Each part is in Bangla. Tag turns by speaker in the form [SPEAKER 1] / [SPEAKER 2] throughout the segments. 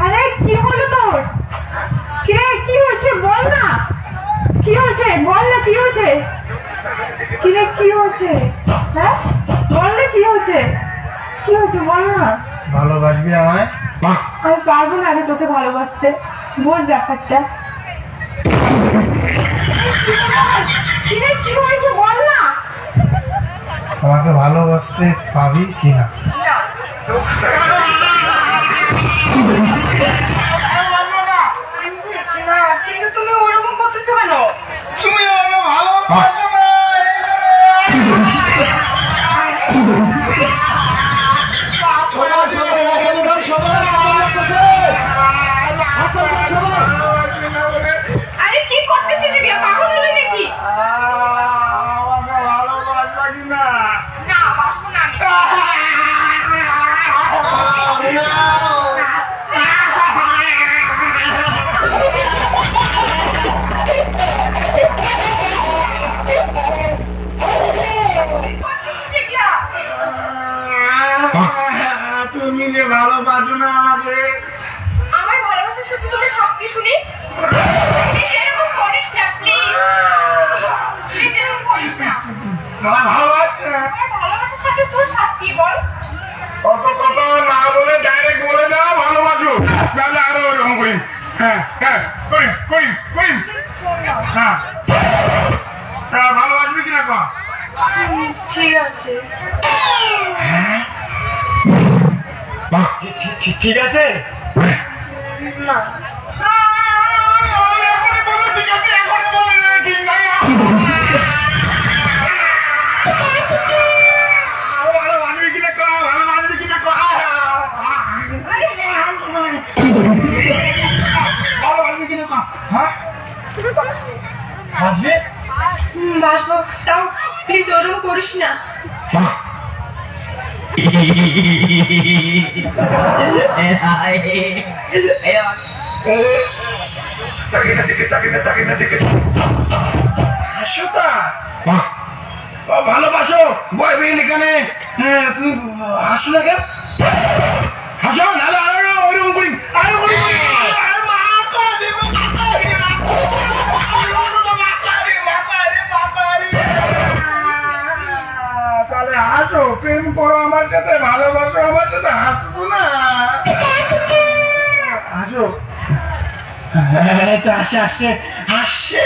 [SPEAKER 1] আরে কি হলো তোর? কি কি হয়েছে বল না। কি হয়েছে বল না কি হয়েছে কি রে কি হয়েছে হ্যাঁ? বল না কি হয়েছে কি হয়েছে বল না।
[SPEAKER 2] ভালোবাসবি আমায়?
[SPEAKER 1] আমি পারব না আমি তোকে ভালোবাসতে। বোঝ ব্যাপারটা। কি রে কি হয়েছে? বল না।
[SPEAKER 2] আমাকে ভালোবাসতে পাবি কিনা?
[SPEAKER 1] Thank you. তুমি
[SPEAKER 2] যে ভালোবাসো না আমাকে।
[SPEAKER 1] আমার ভালোবাসা সত্যি তোকে সব কি শুনি এরকম করিস না প্লিজ প্লিজ এরকম করিস না।
[SPEAKER 2] তোমার ভালোবাসে
[SPEAKER 1] ভালোবাসার সাথে তোর সাথ বল?
[SPEAKER 2] অত কথা না বলে ডাইরেক্ট বলে দাও ভালোবাসো। তাহলে আরও ওরকম করি হ্যাঁ হ্যাঁ করি করি করি হ্যাঁ। হ্যাঁ, ভালোবাসবি কিনা কম
[SPEAKER 1] ঠিক আছে।
[SPEAKER 2] ঠিক আছে?
[SPEAKER 1] না হুম, বাসবো তাও প্লিজ ওরকম করিস না।
[SPEAKER 2] ভালোবাসো বয়ফ্রেন্ড এখানে হ্যাঁ, তুমি হাসো না কেন? হাসো করো আমার সাথে ভালোবাসো আমার সাথে হাসছো না। হাসো হ্যাঁ তো আসে আসে আসে।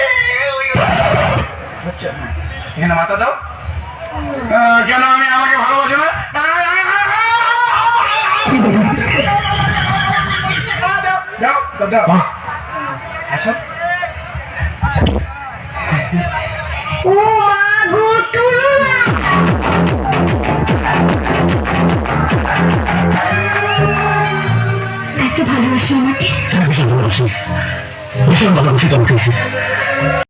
[SPEAKER 2] আচ্ছা, হ্যাঁ। এখানে মাথা দাও। কেন আমি আমাকে ভালোবাসো না? দাও দাও দাও। আসো।
[SPEAKER 1] ও ভালোবাসো আমাকে।
[SPEAKER 3] ভীষণ ভালোবাসি। ভীষণ ভালোবাসি তোমাকে।